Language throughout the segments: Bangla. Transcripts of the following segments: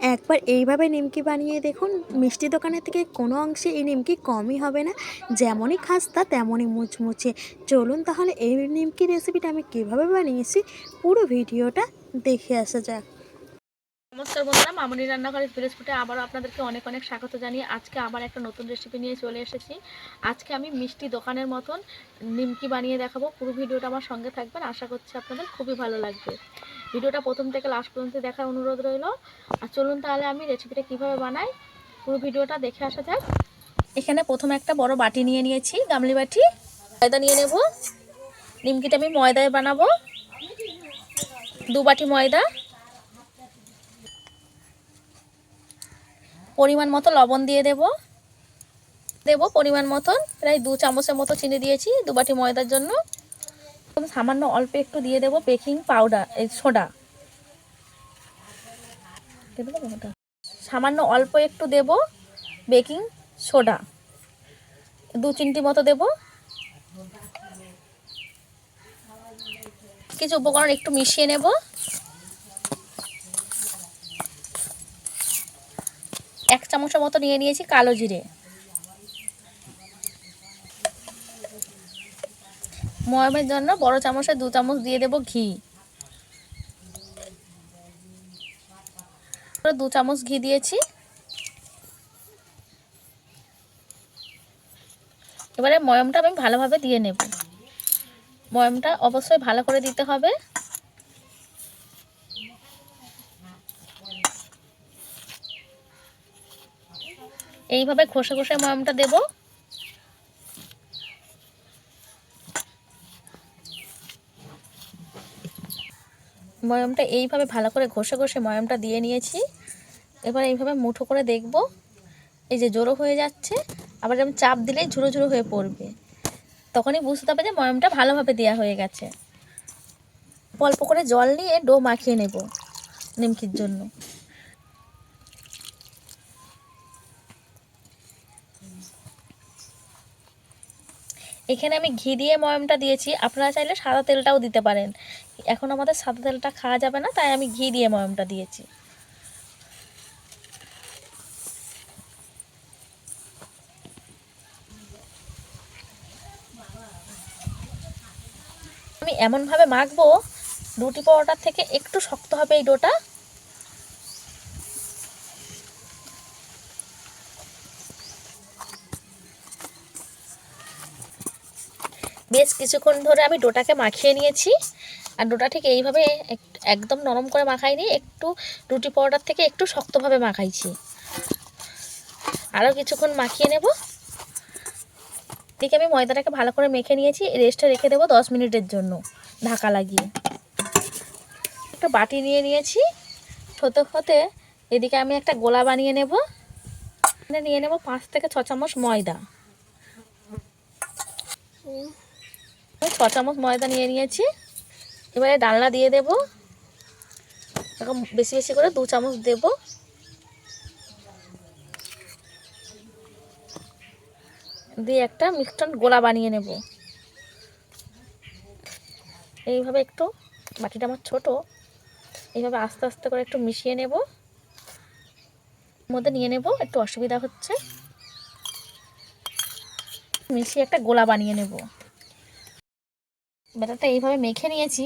একবার এইভাবে নিমকি বানিয়ে দেখুন, মিষ্টি দোকানের থেকে কোনো অংশে এই নিমকি কমই হবে না। যেমনই খাস্তা তেমনই মুচমুচে। চলুন তাহলে এই নিমকি রেসিপিটা আমি কীভাবে বানিয়েছি, পুরো ভিডিওটা দেখে আসা যাক। নমস্কার বন্ধুরা, মামনি রান্নাঘরের ফিরেজ ফুটে আবারও আপনাদেরকে অনেক অনেক স্বাগত জানিয়ে আজকে আবার একটা নতুন রেসিপি নিয়ে চলে এসেছি। আজকে আমি মিষ্টি দোকানের মতন নিমকি বানিয়ে দেখাবো। পুরো ভিডিওটা আমার সঙ্গে থাকবেন, আশা করছি আপনাদের খুবই ভালো লাগবে। ভিডিওটা প্রথম থেকে লাস্ট পর্যন্ত দেখার অনুরোধ রইল। আর চলুন তাহলে আমি রেসিপিটা কীভাবে বানাই, পুরো ভিডিওটা দেখে আসা যাক। এখানে প্রথমে একটা বড় বাটি নিয়ে নিয়েছি, গামলি বাটি। ময়দা নিয়ে নেব। নিমকিটা আমি ময়দায় বানাবো। দু বাটি ময়দা। পরিমাণ মতো লবণ দিয়ে দেব। দেব পরিমাণ মতন, প্রায় দু চামচের মতো চিনি দিয়েছি দু বাটি ময়দার জন্য। এবং সামান্য অল্প একটু দিয়ে দেব বেকিং পাউডার, এই সোডা? সামান্য অল্প একটু দেব বেকিং সোডা। দু চিমটি মতো দেব। কিছু উপকরণ একটু মিশিয়ে নেব। এক চামচের মতো নিয়ে নিয়েছি কালো জিরে। ময়মের জন্য বড় চামচে দু চামচ দিয়ে দেব ঘি। দু চামচ ঘি দিয়েছি। এবারে ময়মটা আমি ভালোভাবে দিয়ে নেব। ময়মটা অবশ্যই ভালো করে দিতে হবে। এইভাবে ঘষে ঘষে ময়মটা দেব। ময়মটা এইভাবে ভালো করে ঘষে ঘষে ময়মটা দিয়ে নিয়েছি। এবার এইভাবে মুঠো করে দেখব। এই যে জোরো হয়ে যাচ্ছে, আবার যেমন চাপ দিলেই ঝুরো ঝুড়ো হয়ে পড়বে। তখনই বুঝতে পারবে যে ময়মটা ভালোভাবে দেওয়া হয়ে গেছে। অল্প করে জল নিয়ে ডো মাখিয়ে নেব নিমকির জন্য। এখানে আমি ঘি দিয়ে ময়মটা দিয়েছি। আপনারা চাইলে সাদা তেলটাও দিতে পারেন। এখন আমাদের সাদা তেলটা খাওয়া যাবে না, তাই আমি ঘি দিয়ে ময়মটা দিয়েছি। আমি এমনভাবে মাখবো, রুটি পরোটার থেকে একটু শক্ত হবে এই ডোটা। বেশ কিছুক্ষণ ধরে আমি ডোটাকে মাখিয়ে নিয়েছি। আর ডোটা ঠিক এইভাবে এক- একদম নরম করে মাখাই মাখাইনি, একটু রুটি পরোটার থেকে একটু শক্তভাবে মাখাইছি। আরও কিছুক্ষণ মাখিয়ে নেব। ঠিক আমি ময়দাটাকে ভালো করে মেখে নিয়েছি, রেস্টে রেখে দেবো দশ মিনিটের জন্য, ঢাকা লাগিয়ে। একটা বাটি নিয়ে নিয়েছি। হতে হতে এদিকে আমি একটা গোলা বানিয়ে নেব। নিয়ে নেব পাঁচ থেকে ছ চামচ ময়দা। ছ চামচ ময়দা নিয়ে নিয়েছি। এবারে ডালনা দিয়ে দেব। এখন বেশি বেশি করে দু চামচ দেব। দিয়ে একটা মিক্সড গোলা বানিয়ে নেব। এইভাবে একটু, বাটিটা আমার ছোট। এইভাবে আস্তে আস্তে করে একটু মিশিয়ে নেব। মধ্যে নিয়ে নেব, একটু অসুবিধা হচ্ছে। মিশিয়ে একটা গোলা বানিয়ে নেব। ব্যাটারটা এইভাবে মেখে নিয়েছি।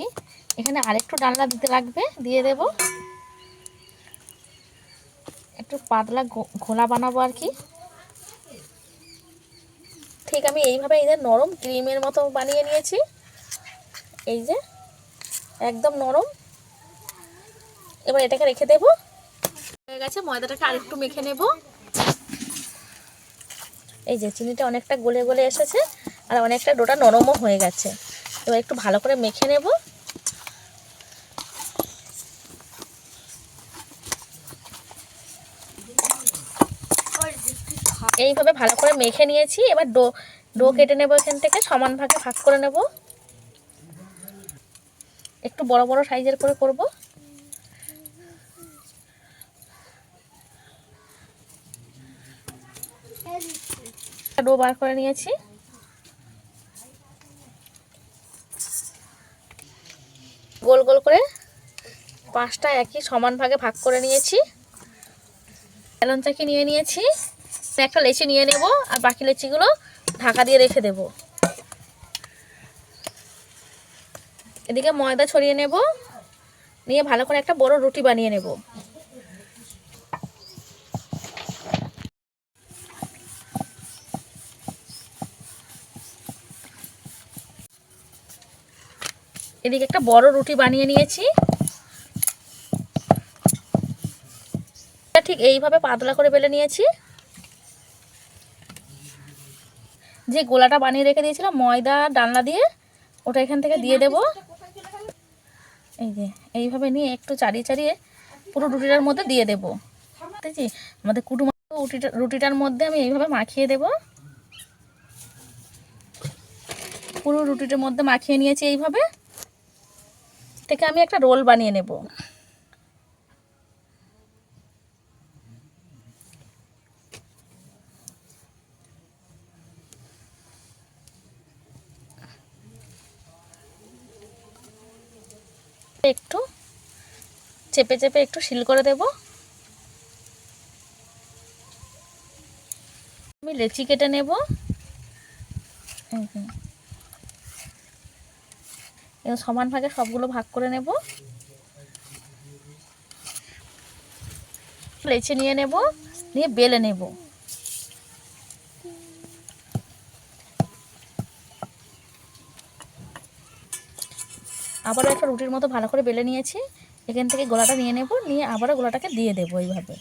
এখানে আরেকটু ডালনা দিতে লাগবে, দিয়ে দেব। একটু পাতলা ঘোলা বানাবো আর কি। ঠিক আমি এইভাবে এই যে নরম ক্রিমের মতো বানিয়ে নিয়েছি। এই যে একদম নরম। এবার এটাকে রেখে দেব। হয়ে গেছে, ময়দাটাকে আরেকটু মেখে নেব। এই যে চিনিটা অনেকটা গলে গলে এসেছে, আর অনেকটা ডোটা নরমও হয়ে গেছে। এবার একটু ভালো করে মেখে নেব। এইভাবে ভালো করে মেখে নিয়েছি। এবার ডো ডো কেটে নেব এখান থেকে, সমান ভাগে ভাগ করে নেব। একটু বড় বড় সাইজের করে করব। ডো বার করে নিয়েছি। গোল গোল করে পাঁচটা একই সমান ভাগে ভাগ করে নিয়েছি। অ্যালন চাকি নিয়ে নিয়েছি। একটা লেচি নিয়ে নেব আর বাকি লেচিগুলো ঢাকা দিয়ে রেখে দেব। এদিকে ময়দা ছড়িয়ে নেব। নিয়ে ভালো করে একটা বড় রুটি বানিয়ে নেব। এদিকে একটা বড় রুটি বানিয়ে নিয়েছি। ঠিক এইভাবে পাতলা করে বেলে নিয়েছি। যে গোলাটা বানিয়ে রেখে দিয়েছিলাম, ময়দা, ডালনা দিয়ে, ওটা এখান থেকে দিয়ে দেব। এই যে, এইভাবে নিয়ে একটু চারিয়ে চারিয়ে পুরো রুটিটার মধ্যে দিয়ে দেব। দেখছি? আমাদের কুটুম রুটিটা, রুটিটার মধ্যে আমি এইভাবে মাখিয়ে দেব। পুরো রুটিটার মধ্যে মাখিয়ে নিয়েছি এইভাবে। থেকে আমি একটা রোল বানিয়ে নেব। একটু চেপে চেপে একটু শিল করে দেব। আমি লেচি কেটে নেব। এই যে। এবার সমান ভাগে সবগুলো ভাগ করে নেব। লেচে নিয়ে নেব, নিয়ে বেলে নেব। আবারও একটা রুটির মতো ভালো করে বেলে নিয়েছি। এখান থেকে গোলাটা নিয়ে নেব, নিয়ে আবারও গোলাটাকে দিয়ে দেবো এইভাবে।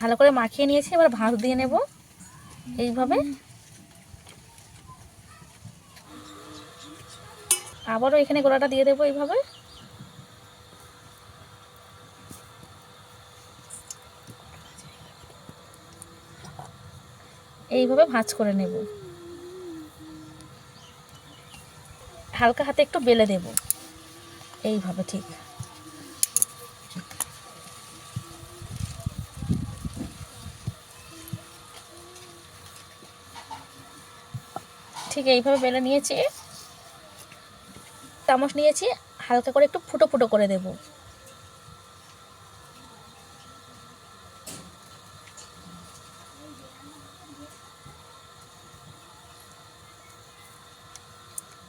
ভালো করে মাখিয়ে নিয়েছি, এবার ভাঁজ দিয়ে নেব এইভাবে। আবারও এখানে গোলাটা দিয়ে দেবো এইভাবে। এইভাবে ভাঁজ করে নেব। হালকা হাতে একটু বেলে দেব। এইভাবে ঠিক। ঠিক এইভাবে বেলে নিয়েছি। চামচ নিয়েছি, হালকা করে একটু ফুটো ফুটো করে দেব।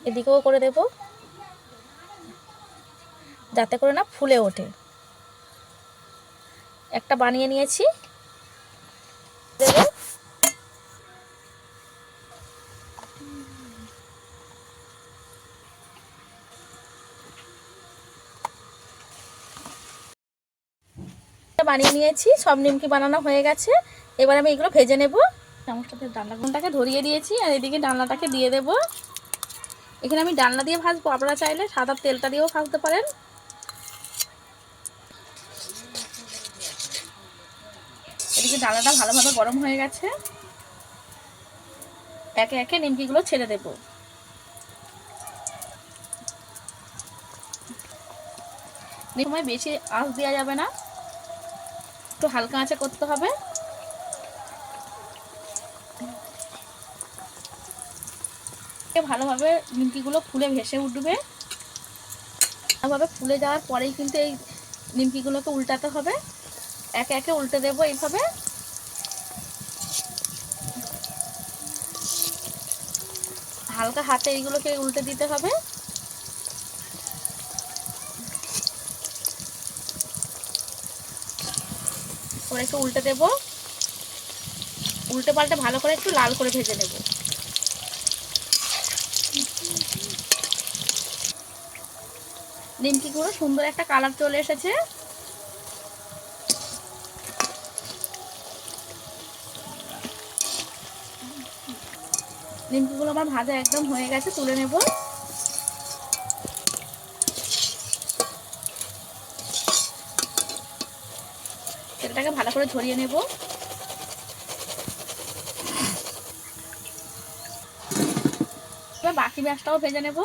এদিকেও করে দেব, যাতে করে না ফুলে ওঠে। একটা বানিয়ে নিয়েছি দেবো বানিয়ে নিয়েছি, সব নিমকি বানানো হয়ে গেছে। এবার আমি এগুলো ভেজে নেব। চামচটাতে ডালনাটাকে ধরিয়ে দিয়েছি, আর এদিকে ডালনাটাকে দিয়ে দেব। এখানে আমি ডালনা দিয়ে ভাজবো, আপনারা চাইলে সাদা তেলটা দিয়েও ভাজতে পারেন। এদিকে ডালনাটা ভালোভাবে গরম হয়ে গেছে। একে একে নিমকিগুলো ছেড়ে দেবো। সময় বেশি আঁচ দেওয়া যাবে না। একটু হালকা আঁচে করতে হবে। ভালোভাবে নিমকিগুলো ফুলে ভেসে উঠবে। ভালোভাবে ফুলে যাওয়ার পরেই কিন্তু এই নিমকিগুলোকে উল্টাতে হবে। একে একে উল্টে দেবো এইভাবে। হালকা হাতে এইগুলোকে উল্টে দিতে হবে। করে একটু উল্টে দেব। উল্টে পাল্টে ভালো করে একটু লাল করে ভেজে নেব। নিমকিগুলো সুন্দর একটা কালার চলে এসেছে। নিমকিগুলো আমার ভাজা একদম হয়ে গেছে, তুলে নেব। তেলটাকে ভালো করে ঝরিয়ে নেব। এবার বাকি ব্যাসটাও ভেজে নেব।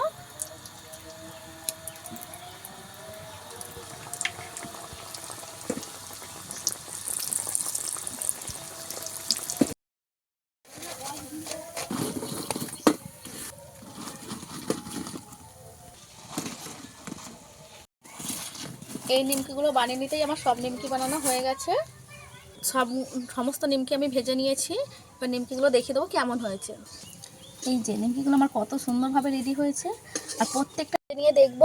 এই নিমকিগুলো বানিয়ে নিতেই আমার সব নিমকি বানানো হয়ে গেছে। সব সমস্ত নিমকি আমি ভেজে নিয়েছি। এবার নিমকিগুলো দেখিয়ে দেবো কেমন হয়েছে। এই যে নিমকিগুলো আমার কত সুন্দরভাবে রেডি হয়েছে। আর প্রত্যেকটা নিয়ে দেখব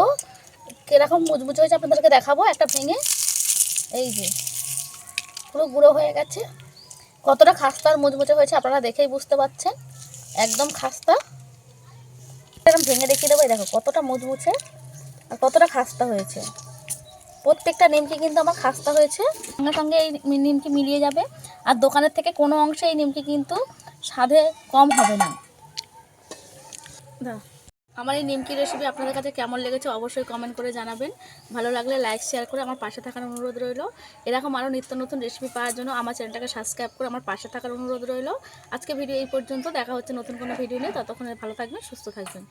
কীরকম মুচমুচে হয়েছে আপনাদেরকে দেখাবো একটা ভেঙে। এই যে পুরো গুঁড়ো হয়ে গেছে। কতটা খাস্তা আর মুচমুচে হয়েছে আপনারা দেখেই বুঝতে পারছেন। একদম খাস্তা। এরকম ভেঙে দেখিয়ে দেবো এই দেখো কতটা মুচমুচে আর কতটা খাস্তা হয়েছে। প্রত্যেকটা নিমকি কিন্তু আমার খাস্তা হয়েছে। সঙ্গে সঙ্গে এই নিমকি মিলিয়ে যাবে। আর দোকানের থেকে কোনো অংশে এই নিমকি কিন্তু স্বাদে কম হবে না। আমার এই নিমকি রেসিপি আপনাদের কাছে কেমন লেগেছে অবশ্যই কমেন্ট করে জানাবেন। ভালো লাগলে লাইক শেয়ার করে আমার পাশে থাকার অনুরোধ রইল। এরকম আরও নিত্য নতুন রেসিপি পাওয়ার জন্য আমার চ্যানেলটাকে সাবস্ক্রাইব করে আমার পাশে থাকার অনুরোধ রইল। আজকে ভিডিও এই পর্যন্ত। দেখা হচ্ছে নতুন কোনো ভিডিও নিয়ে। ততক্ষণে ভালো থাকবেন সুস্থ থাকবেন।